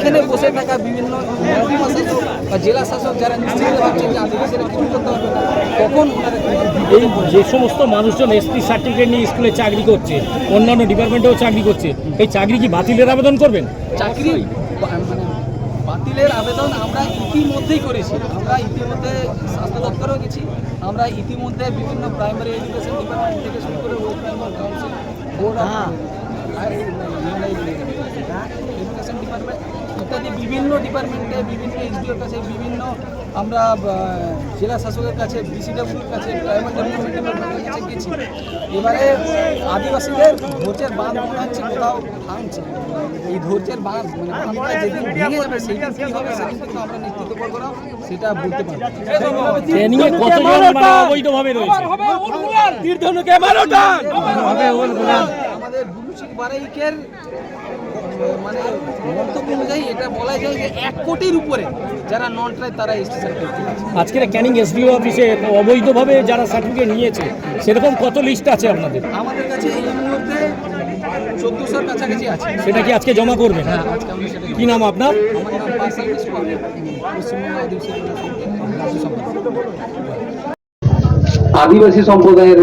এইখানে বসে থাকা বিভিন্ন জেলা শাসক যারা নিশ্চিত ভাবছেন যে আদিবাসীরা কিছু করতে পারবে না কখন এই যে সমস্ত মানুষজন এসটি সার্টিফিকেট নিয়ে স্কুলে চাকরি করছে অন্যান্য ডিপার্টমেন্টেও চাকরি করছে এই চাকরি কি বাতিলের আবেদন করবেন? চাকরি মানে বাতিলের আবেদন আমরা ইতিমধ্যেই করেছি। আমরা ইতিমধ্যে স্বাস্থ্য দপ্তরেও গেছি। আমরা ইতিমধ্যে বিভিন্ন প্রাইমারি এডুকেশন ডিপার্টমেন্ট থেকে শুরু করে West Bengal council board education department ইত্যাদি বিভিন্ন ডিপার্টমেন্টে বিভিন্ন এসডিওর কাছে বিভিন্ন আমরা জেলা শাসকের কাছে বিসিডব্লিউর কাছে প্রাইমারি ডেভেলপমেন্ট ডিপার্টমেন্টের কাছে গেছি। এবারে আদিবাসীদের ধৈর্যের বাঁধ মনে হচ্ছে কোথাও ভাঙছে। এই ধৈর্যের বাঁধ মানে বাঁধটা যেদিন ভেঙে যাবে সেই দিন কী হবে সেদিন কিন্তু আমরা নেতৃত্ব প্রোগ্রাম সেটা বলতে পারব মানে রয়েছে। আমাদের বুলুচিক বারাইকের মানে বক্তব্য অনুযায়ী এটা বলা যায় যে এক কোটির উপরে যারা নন ট্রাইব তারা সার্টিফিকেট আজকের ক্যানিং এসডিও অফিসে অবৈধভাবে যারা সার্টিফিকেট নিয়েছে সেরকম কত লিস্ট আছে আপনাদের? আমাদের কাছে এই মুহূর্তে চোদ্দোশোর কাছাকাছি আছে। সেটা কি আজকে জমা করবেন হ্যাঁ আজকে আমরা সেটা কি নাম আপনার? আমার নাম আদিবাসী সম্প্রদায়ের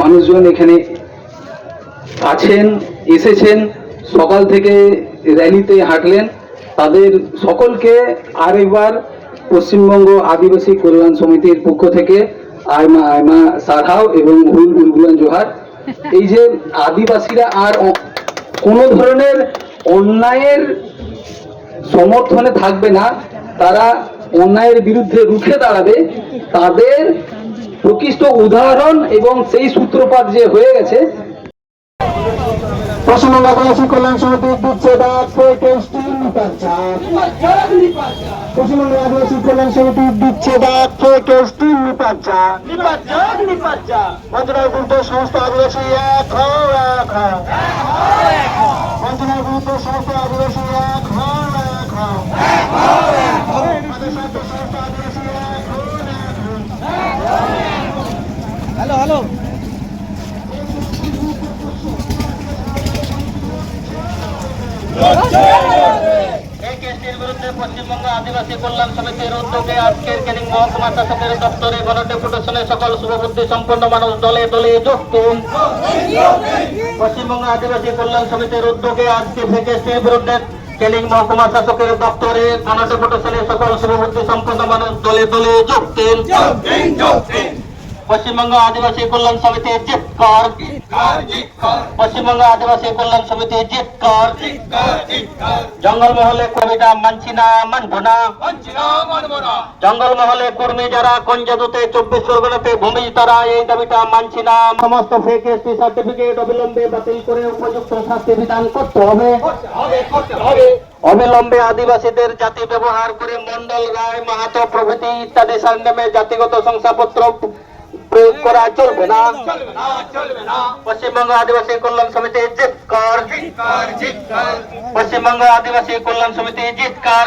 মানুষজন এখানে আছেন এসেছেন। সকাল থেকে র্যালিতে হাঁটলেন। তাদের সকলকে আরেকবার পশ্চিমবঙ্গ আদিবাসী কল্যাণ সমিতির পক্ষ থেকে আয়মা আয়মা সাধাও এবং হুল উলগুলান জোহার। এই যে আদিবাসীরা আর কোনো ধরনের অন্যায়ের সমর্থনে থাকবে না, তারা অন্যায়ের বিরুদ্ধে রুখে দাঁড়াবে, তাদের প্রকৃষ্ট উদাহরণ এবং সেই সূত্রপাত যে হয়ে গেছে পশ্চিমবঙ্গ আদিবাসী কল্যাণ সমিতি দিচ্ছে পশ্চিমবঙ্গ আদিবাসী কল্যাণ সমিতি দিচ্ছে বঞ্চনার বিরুদ্ধে সমস্ত আদিবাসী এক এক বঞ্চনার বিরুদ্ধে সমস্ত আদিবাসী এক হও, এক হও আমাদের সাথে সমস্ত আদিবাসী এক হও এক হও হ্যালো হ্যালো এই কেসটির বিরুদ্ধে পশ্চিমবঙ্গ আদিবাসী কল্যাণ সমিতির উদ্যোগে আজকের ক্যানিং মহকুমা শাসকের দপ্তরে গণডেপুটেশনে সকল শুভবুদ্ধি সম্পন্ন মানুষ দলে দলে যোগ পশ্চিমবঙ্গ আদিবাসী কল্যাণ সমিতির উদ্যোগে আজকে থেকে ক্যানিং মহকুমা শাসকের দপ্তরে গণডেপুটেশনে সকল শুভবুদ্ধি সম্পন্ন মানুষ দলে দলে পশ্চিমবঙ্গ আদিবাসী কল্যাণ সমিতি জিতকর পশ্চিমবঙ্গ আদিবাসী কল্যাণ সমিতি জিতকর জঙ্গল মহলে কবিতা মানছি না মানব না। জঙ্গল মহলে কর্মী যারা কঞ্জাদুতে চব্বিশ পরগনাতে ভূমি তারা এই দাবিটা মানছি না। সমস্ত ফেক এসটি সার্টিফিকেট অবিলম্বে বাতিল করে উপযুক্ত শাস্তি বিধান করতে হবে। অবিলম্বে আদিবাসীদের জাতি ব্যবহার করে মন্ডল রায় মাহাতো প্রভৃতি ইত্যাদি সারনেমে জাতিগত শংসাপত্র প্রয়োগ করা চলবে না। পশ্চিমবঙ্গ আদিবাসী কল্যাণ সমিতি জিতকর পশ্চিমবঙ্গ আদিবাসী কল্যাণ সমিতি জিতকার